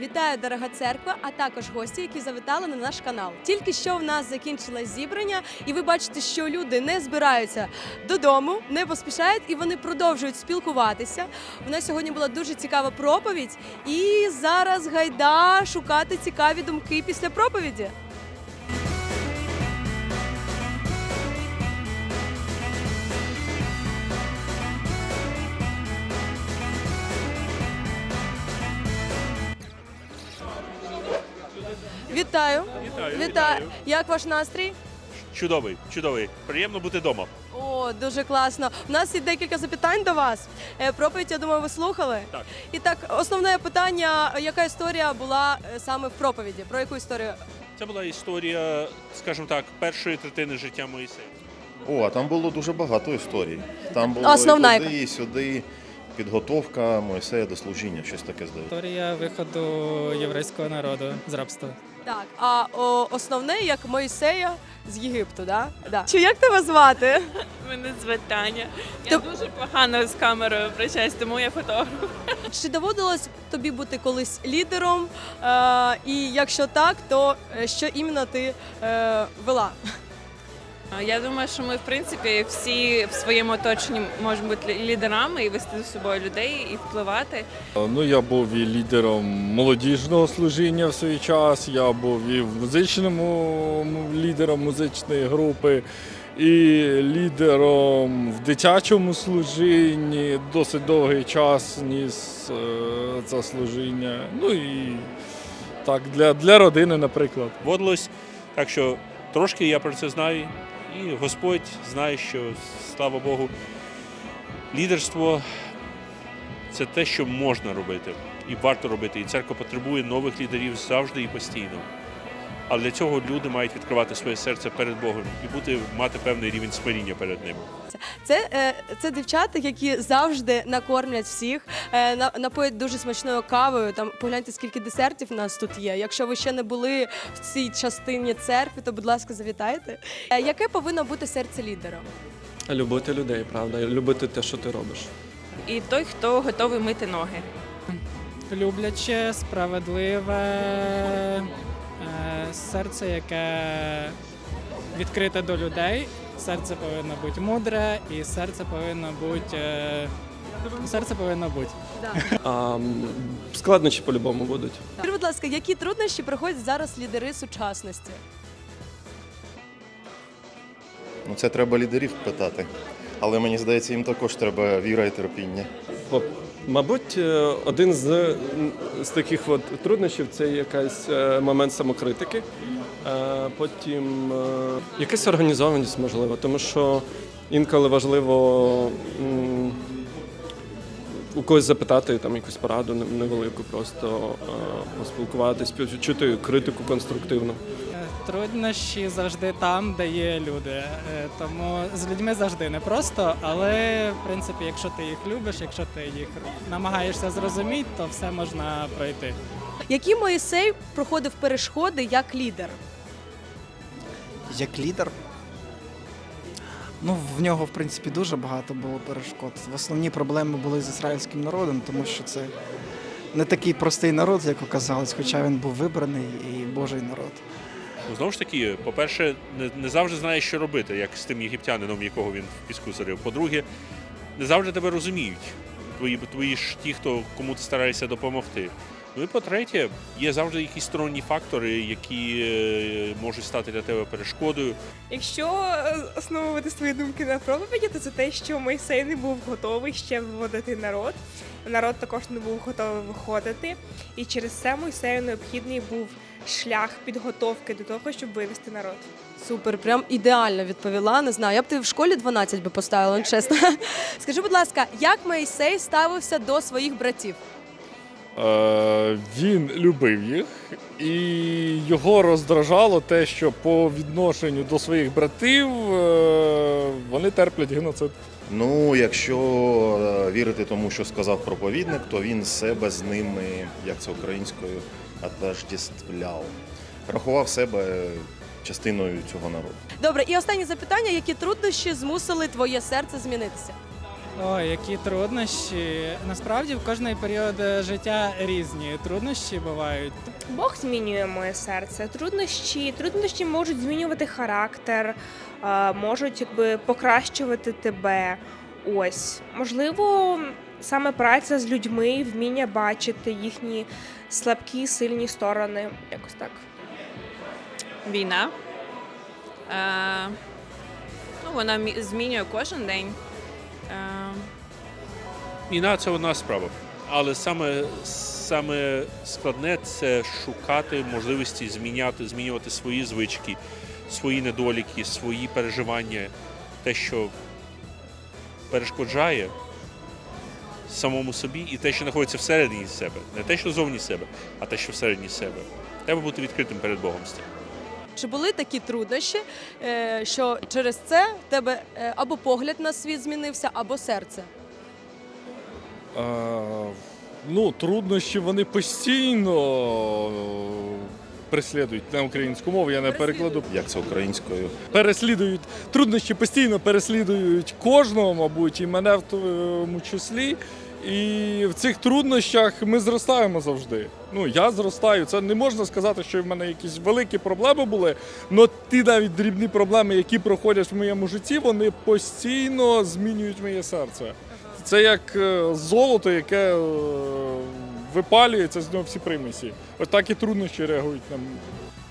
Вітаю, дорога церква, а також гості, які завітали на наш канал. Тільки що в нас закінчилось зібрання, і ви бачите, що люди не збираються додому, не поспішають і вони продовжують спілкуватися. У нас сьогодні була дуже цікава проповідь, і зараз гайда шукати цікаві думки після проповіді. Вітаю! Вітаю, Вітаю! вітаю. Як ваш настрій? Чудовий, чудовий. Приємно бути вдома. О, дуже класно. У нас є декілька запитань до вас. Е, Проповідь, я думаю, ви слухали. Так. І так, основне питання: яка історія була е, саме в проповіді? Про яку історію? Це була історія, скажімо так, першої третини життя Моїсея. О, а там було дуже багато історій. Там було Основна і туди, і сюди. Підготовка Мойсея до служіння, щось таке здається. Історія виходу єврейського народу з рабства. Так, а о, основне як Моїсея з Єгипту, да? Да. Чи як тебе звати? Мене звати Таня. Ти- Я дуже погано з камерою обращаюсь, тому я фотограф. Чи доводилось тобі бути колись лідером? Е, і якщо так, то е, що іменно ти е, вела? Я думаю, що ми, в принципі, всі в своєму оточенні можемо бути лідерами і вести за собою людей і впливати. Ну, я був і лідером молодіжного служіння в свій час, я був і в музичному лідером музичної групи, і лідером в дитячому служінні. Досить довгий час ніс е, це служіння. Ну і так, для, для родини, наприклад. Водилось, так що трошки я про це знаю, і Господь знає, що слава Богу, лідерство це те, що можна робити і варто робити. І церква потребує нових лідерів завжди і постійно. Але для цього люди мають відкривати своє серце перед Богом і бути мати певний рівень смиріння перед ним. Це, е, це дівчата, які завжди накормлять всіх, е, на- напоять дуже смачною кавою. Там погляньте, скільки десертів у нас тут є. Якщо ви ще не були в цій частині церкви, то будь ласка, завітайте. Е, яке повинно бути серце лідера? Любити людей, правда, любити те, що ти робиш. І той, хто готовий мити ноги. Любляче, справедливе серце, яке відкрите до людей. Серце повинно бути мудре, і серце повинно бути. е, Серце повинно бути. А, складнощі по-любому будуть. Скажіть, будь ласка, які труднощі проходять зараз лідери сучасності? Ну це треба лідерів питати. Але мені здається, їм також треба віра і терпіння. Мабуть, е, один з, з таких от труднощів це якийсь е, момент самокритики. Е, Потім якась організованість, можливо, тому що інколи важливо у когось запитати там якусь пораду невелику, просто поспілкуватись, чути критику конструктивну. Труднощі завжди там, де є люди. Е, Тому з людьми завжди непросто, але в принципі, якщо ти їх любиш, якщо ти їх намагаєшся зрозуміти, то все можна пройти. Які Моїсей проходив перешкоди як лідер? як лідер. Ну, в нього, в принципі, дуже багато було перешкод. Основні проблеми були з ізраїльським народом, тому що це не такий простий народ, як оказалось, хоча він був вибраний і Божий народ. Ну, Знову ж таки, по-перше, не, не завжди знаєш, що робити, як з тим єгиптянином, якого він в піску зарив. По-друге, не завжди тебе розуміють. Твої, твої ж ті, хто кому ти стараєшся допомогти. Ну і по-третє, є завжди якісь сторонні фактори, які е, можуть стати для тебе перешкодою. Якщо е, основувати свої думки на проповіді, то це те, що Мойсей не був готовий ще виводити народ. Народ також не був готовий виходити, і через це Мойсею необхідний був шлях підготовки до того, щоб вивести народ. Супер, прям ідеально відповіла. Не знаю, я б ти в школі 12 би поставила, чесно. Скажи, будь ласка, як Моїсей ставився до своїх братів? Е, він любив їх, і його роздражало те, що по відношенню до своїх братів е, вони терплять геноцид. Ну, якщо е, вірити тому, що сказав проповідник, то він себе з ними, як це українською, отождествляв. Рахував себе частиною цього народу. Добре, і останнє запитання: які труднощі змусили твоє серце змінитися? Ой, які труднощі. Насправді в кожний період е, життя різні труднощі бувають. Бог змінює моє серце. Труднощі, труднощі можуть змінювати характер, е, можуть якби покращувати тебе. Ось можливо, саме праця з людьми, вміння бачити їхні слабкі, сильні сторони. Якось так. Війна. Е, ну, вона змінює кожен день. Е, Війна це одна справа. Але саме, саме складне це шукати можливості зміняти, змінювати свої звички, свої недоліки, свої переживання, те, що перешкоджає самому собі, і те, що знаходиться всередині себе. Не те, що зовні себе, а те, що всередині себе. Треба бути відкритим перед Богом з цим. Чи були такі труднощі, е, що через це в тебе е, або погляд на світ змінився, або серце? Е, ну, труднощі вони постійно е, преслідують на українську мову, я не перекладу. Як це українською? Переслідують труднощі постійно переслідують кожного, мабуть, і мене в тому числі. І в цих труднощах ми зростаємо завжди. Ну, я зростаю. Це не можна сказати, що в мене якісь великі проблеми були. але ті навіть дрібні проблеми, які проходять в моєму житті, вони постійно змінюють моє серце. Це як е, золото, яке е, випалюється, з нього всі примісі. Ось так і труднощі реагують на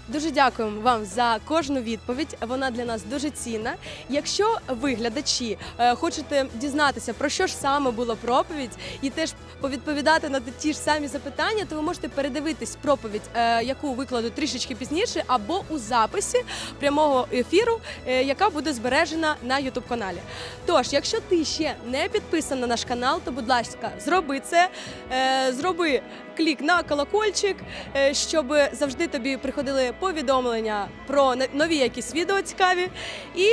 Дуже дякуємо вам за кожну відповідь. Вона для нас дуже цінна. Якщо ви, глядачі, е, хочете дізнатися, про що ж саме була проповідь, і теж повідповідати на ті ж самі запитання, то ви можете передивитись проповідь, е, яку викладу трішечки пізніше, або у записі прямого ефіру, е, яка буде збережена на youtube каналі. Тож, якщо ти ще не підписана на наш канал, то будь ласка, зроби це, зроби клік на колокольчик, е, щоб завжди тобі приходили повідомлення про нові якісь відео цікаві. І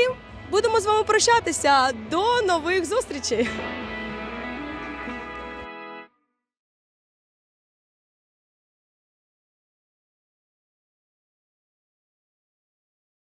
будемо з вами прощатися. До нових зустрічей!